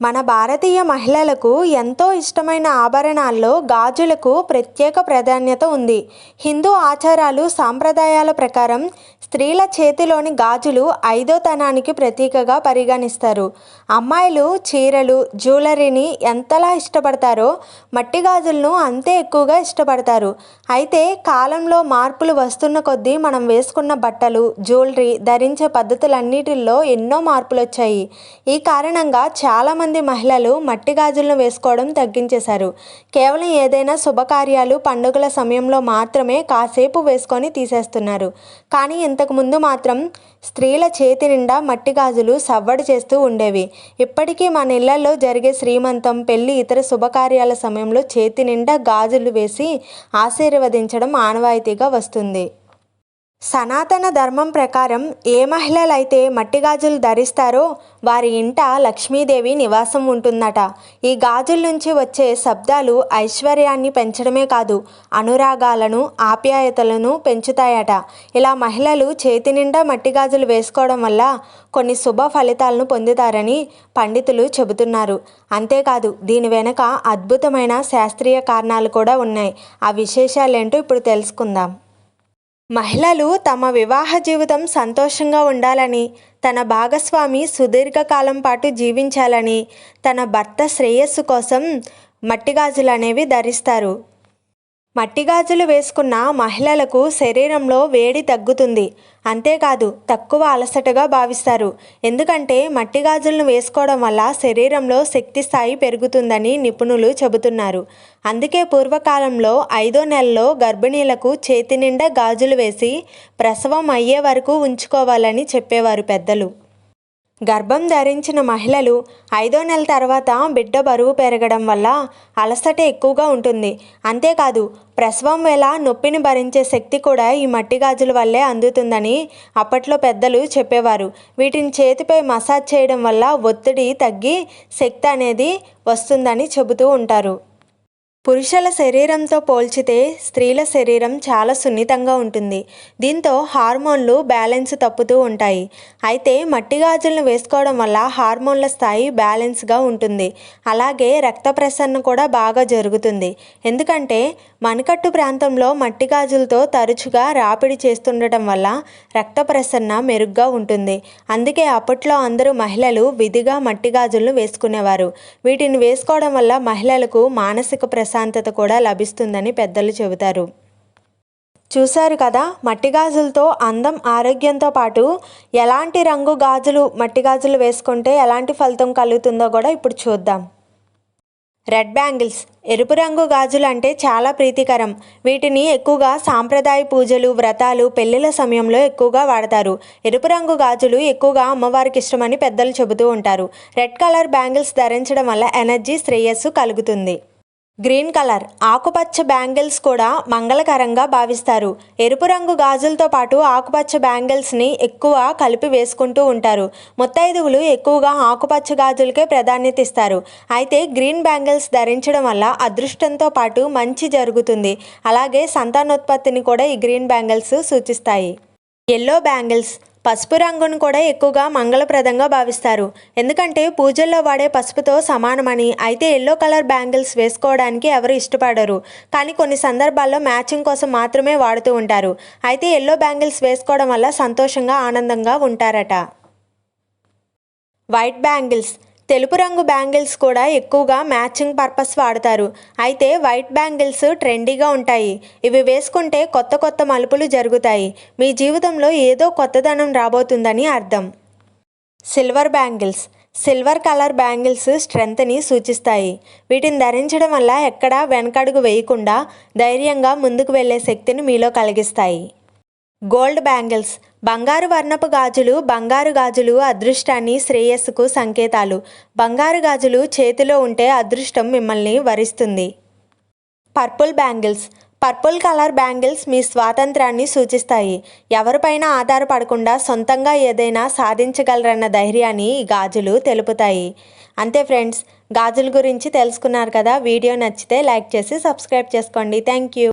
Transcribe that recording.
మన భారతీయ మహిళలకు ఎంతో ఇష్టమైన ఆభరణాల్లో గాజులకు ప్రత్యేక ప్రాధాన్యత ఉంది. హిందూ ఆచారాలు సాంప్రదాయాల ప్రకారం స్త్రీల చేతిలోని గాజులు ఐదోతనానికి ప్రతీకగా పరిగణిస్తారు. అమ్మాయిలు చీరలు జ్యువెలరీని ఎంతలా ఇష్టపడతారో మట్టి గాజులను అంతే ఎక్కువగా ఇష్టపడతారు. అయితే కాలంలో మార్పులు వస్తున్న కొద్దీ మనం వేసుకున్న బట్టలు జ్యువెలరీ ధరించే పద్ధతులన్నిటిల్లో ఎన్నో మార్పులు వచ్చాయి ఈ కారణంగా చాలామంది మంది మహిళలు మట్టి గాజులను వేసుకోవడం తగ్గించేశారు. కేవలం ఏదైనా శుభకార్యాలు పండుగల సమయంలో మాత్రమే కాసేపు వేసుకొని తీసేస్తున్నారు. కానీ ఇంతకుముందు మాత్రం స్త్రీల చేతి నిండా మట్టి గాజులు సవ్వడి చేస్తూ ఉండేవి. ఇప్పటికీ మన ఇళ్ళలో జరిగే శ్రీమంతం పెళ్ళి ఇతర శుభకార్యాల సమయంలో చేతి నిండా గాజులు వేసి ఆశీర్వదించడం ఆనవాయితీగా వస్తుంది. సనాతన ధర్మం ప్రకారం ఏ మహిళలైతే మట్టి గాజులు ధరిస్తారో వారి ఇంట లక్ష్మీదేవి నివాసం ఉంటుందట. ఈ గాజుల నుంచి వచ్చే శబ్దాలు ఐశ్వర్యాన్ని పెంచడమే కాదు అనురాగాలను ఆప్యాయతలను పెంచుతాయట. ఇలా మహిళలు చేతి నిండా మట్టి గాజులు వేసుకోవడం వల్ల కొన్ని శుభ ఫలితాలను పొందుతారని పండితులు చెబుతున్నారు. అంతేకాదు దీని వెనుక అద్భుతమైన శాస్త్రీయ కారణాలు కూడా ఉన్నాయి. ఆ విశేషాలేంటో ఇప్పుడు తెలుసుకుందాం. మహిళలు తమ వివాహ జీవితం సంతోషంగా ఉండాలని తన భాగస్వామి సుదీర్ఘకాలం పాటు జీవించాలని తన భర్త శ్రేయస్సు కోసం మట్టి గాజులు అనేవి ధరిస్తారు. మట్టి గాజులు వేసుకున్న మహిళలకు శరీరంలో వేడి తగ్గుతుంది. అంతేకాదు తక్కువ అలసటగా భావిస్తారు. ఎందుకంటే మట్టి గాజులను వేసుకోవడం వల్ల శరీరంలో శక్తి స్థాయి పెరుగుతుందని నిపుణులు చెబుతున్నారు. అందుకే పూర్వకాలంలో ఐదో నెలలో గర్భిణీలకు చేతి నిండా గాజులు వేసి ప్రసవం అయ్యే వరకు ఉంచుకోవాలని చెప్పేవారు పెద్దలు. గర్భం ధరించిన మహిళలు ఐదో నెల తర్వాత బిడ్డ బరువు పెరగడం వల్ల అలసట ఎక్కువగా ఉంటుంది. అంతేకాదు ప్రసవం వేళ నొప్పిని భరించే శక్తి కూడా ఈ మట్టి గాజుల వల్లే అందుతుందని అప్పట్లో పెద్దలు చెప్పేవారు. వీటిని చేతిపై మసాజ్ చేయడం వల్ల ఒత్తిడి తగ్గి శక్తి అనేది వస్తుందని చెబుతూ ఉంటారు. పురుషుల శరీరంతో పోల్చితే స్త్రీల శరీరం చాలా సున్నితంగా ఉంటుంది. దీంతో హార్మోన్లు బ్యాలెన్స్ తప్పుతూ ఉంటాయి. అయితే మట్టి గాజులను వేసుకోవడం వల్ల హార్మోన్ల స్థాయి బ్యాలెన్స్గా ఉంటుంది. అలాగే రక్త ప్రసరణ కూడా బాగా జరుగుతుంది. ఎందుకంటే మణికట్టు ప్రాంతంలో మట్టి గాజులతో తరచుగా రాపిడి చేస్తుండటం వల్ల రక్త ప్రసరణ మెరుగ్గా ఉంటుంది. అందుకే అప్పట్లో అందరూ మహిళలు విధిగా మట్టి గాజులను వేసుకునేవారు. వీటిని వేసుకోవడం వల్ల మహిళలకు మానసిక ప్రశాంతత కూడా లభిస్తుందని పెద్దలు చెబుతారు. చూశారు కదా మట్టి గాజులతో అందం ఆరోగ్యంతో పాటు ఎలాంటి రంగు గాజులు మట్టి గాజులు వేసుకుంటే ఎలాంటి ఫలితం కలుగుతుందో కూడా ఇప్పుడు చూద్దాం. రెడ్ బ్యాంగిల్స్ ఎరుపు రంగు గాజులు అంటే చాలా ప్రీతికరం. వీటిని ఎక్కువగా సాంప్రదాయ పూజలు వ్రతాలు పెళ్ళిల సమయంలో ఎక్కువగా వాడతారు. ఎరుపు రంగు గాజులు ఎక్కువగా అమ్మవారికి ఇష్టమని పెద్దలు చెబుతూ ఉంటారు. రెడ్ కలర్ బ్యాంగిల్స్ ధరించడం వల్ల ఎనర్జీ శ్రేయస్సు కలుగుతుంది. Green colour. ఆకుపచ్చ బ్యాంగిల్స్ కూడా మంగళకరంగా భావిస్తారు. ఎరుపు రంగు గాజులతో పాటు ఆకుపచ్చ బ్యాంగిల్స్ని ఎక్కువ కలిపి వేసుకుంటూ ఉంటారు. ముత్తైదువులు ఎక్కువగా ఆకుపచ్చ గాజులకే ప్రాధాన్యత ఇస్తారు. అయితే గ్రీన్ బ్యాంగిల్స్ ధరించడం వల్ల అదృష్టంతో పాటు మంచి జరుగుతుంది. అలాగే సంతానోత్పత్తిని కూడా ఈ గ్రీన్ బ్యాంగిల్స్ సూచిస్తాయి. Yellow bangles. పసుపు రంగును కూడా ఎక్కువగా మంగళప్రదంగా భావిస్తారు. ఎందుకంటే పూజల్లో వాడే పసుపుతో సమానమని అయితే ఎల్లో కలర్ బ్యాంగిల్స్ వేసుకోవడానికి ఎవరు ఇష్టపడరు. కానీ కొన్ని సందర్భాల్లో మ్యాచింగ్ కోసం మాత్రమే వాడుతూ ఉంటారు. అయితే ఎల్లో బ్యాంగిల్స్ వేసుకోవడం వల్ల సంతోషంగా ఆనందంగా ఉంటారట. వైట్ బ్యాంగిల్స్ తెలుపు రంగు బ్యాంగిల్స్ కూడా ఎక్కువగా మ్యాచింగ్ పర్పస్ వాడతారు. అయితే వైట్ బ్యాంగిల్స్ ట్రెండీగా ఉంటాయి. ఇవి వేసుకుంటే కొత్త కొత్త మలుపులు జరుగుతాయి. మీ జీవితంలో ఏదో కొత్తదనం రాబోతుందని అర్థం. Silver bangles. Silver colour bangles స్ట్రెంగ్త్ని సూచిస్తాయి. వీటిని ధరించడం వల్ల ఎక్కడా వెనకడుగు వేయకుండా ధైర్యంగా ముందుకు వెళ్ళే శక్తిని మీలో కలిగిస్తాయి. Gold bangles. బంగారు వర్ణపు గాజులు బంగారు గాజులు అదృష్టాన్ని శ్రేయస్సుకు సంకేతాలు. బంగారు గాజులు చేతిలో ఉంటే అదృష్టం మిమ్మల్ని వరిస్తుంది. Purple bangles. Purple colour bangles మీ స్వాతంత్రాన్ని సూచిస్తాయి. ఎవరిపైన ఆధారపడకుండా సొంతంగా ఏదైనా సాధించగలరన్న ధైర్యాన్ని ఈ గాజులు తెలుపుతాయి. అంతే ఫ్రెండ్స్ గాజుల గురించి తెలుసుకున్నారు కదా? వీడియో నచ్చితే లైక్ చేసి సబ్స్క్రైబ్ చేసుకోండి. Thank you.